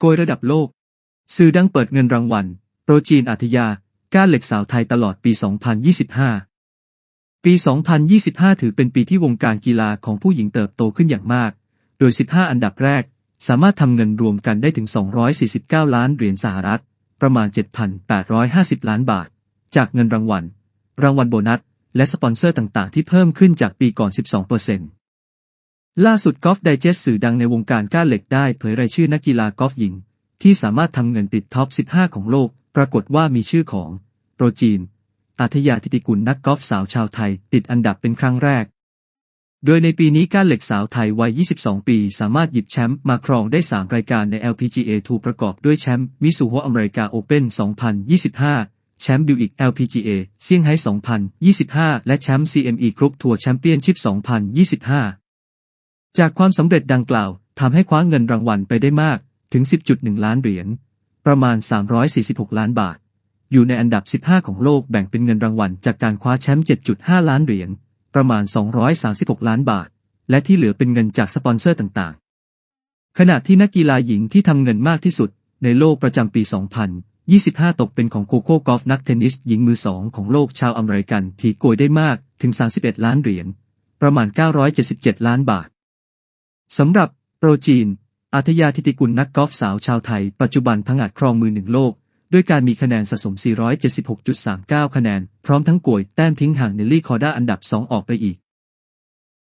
โกยระดับโลก สื่อดังเปิดเงินรางวัล โปรจีนอัธยา ก้าเหล็กสาวไทยตลอดปี 2025 ปี 2025 ถือเป็นปีที่วงการกีฬาของผู้หญิงเติบโตขึ้นอย่างมาก โดย 15 อันดับแรก สามารถทำเงินรวมกันได้ถึง 249 ล้านเหรียญสหรัฐ ประมาณ 7,850 ล้านบาท จากเงินรางวัล รางวัลโบนัส และสปอนเซอร์ต่างๆ ที่เพิ่มขึ้นจากปีก่อน 12% ล่าสุดกอล์ฟไดเจสสื่อดังในวงการก้าเหล็กได้เผยรายชื่อนักกีฬากอล์ฟหญิง ที่สามารถทำเงินติดท็อป 15 ของโลก ปรากฏว่ามีชื่อของ โปรจีนอาทยาธิติกุลนักกอล์ฟสาวชาวไทย ติดอันดับเป็นครั้งแรก โดยในปีนี้ก้าเหล็กสาวไทยวัย 22 ปี สามารถหยิบแชมป์มาครองได้ 3 รายการใน LPGA ทูประกอบด้วยแชมป์มิซูโฮอเมริกาโอเพ่น2025 แชมป์บิวอิก LPGA เซี่ยงไฮ้2025 และแชมป์ CME กรุ๊ปทัวร์แชมเปี้ยนชิพ2025 จากความสำเร็จดังกล่าวทำให้คว้าเงินรางวัลไปได้มากถึง 10.1 ล้านเหรียญ ประมาณ 346 ล้านบาท อยู่ในอันดับ 15 ของโลกแบ่งเป็นเงินรางวัลจากการคว้าแชมป์ 7.5 ล้านเหรียญ ประมาณ 236 ล้านบาท และที่เหลือเป็นเงินจากสปอนเซอร์ต่างๆ ขณะที่นักกีฬาหญิงที่ทำเงินมากที่สุด ในโลกประจำปี 2025 ตกเป็นของโคโค่กอล์ฟนักเทนนิสหญิงมือสองของโลกชาวอเมริกันที่โกยได้มากถึง 31 ล้านเหรียญ ประมาณ 977 ล้านบาท สำหรับโปรจีน อัธยาธิติกุลนักกอล์ฟสาวชาวไทย ปัจจุบันพังอาจครองมือหนึ่งโลก ด้วยการมีคะแนนสะสม 476.39 คะแนน พร้อมทั้งกวยแต้มทิ้งห่างเนลลี่คอร์ด้าอันดับ 2 ออกไปอีก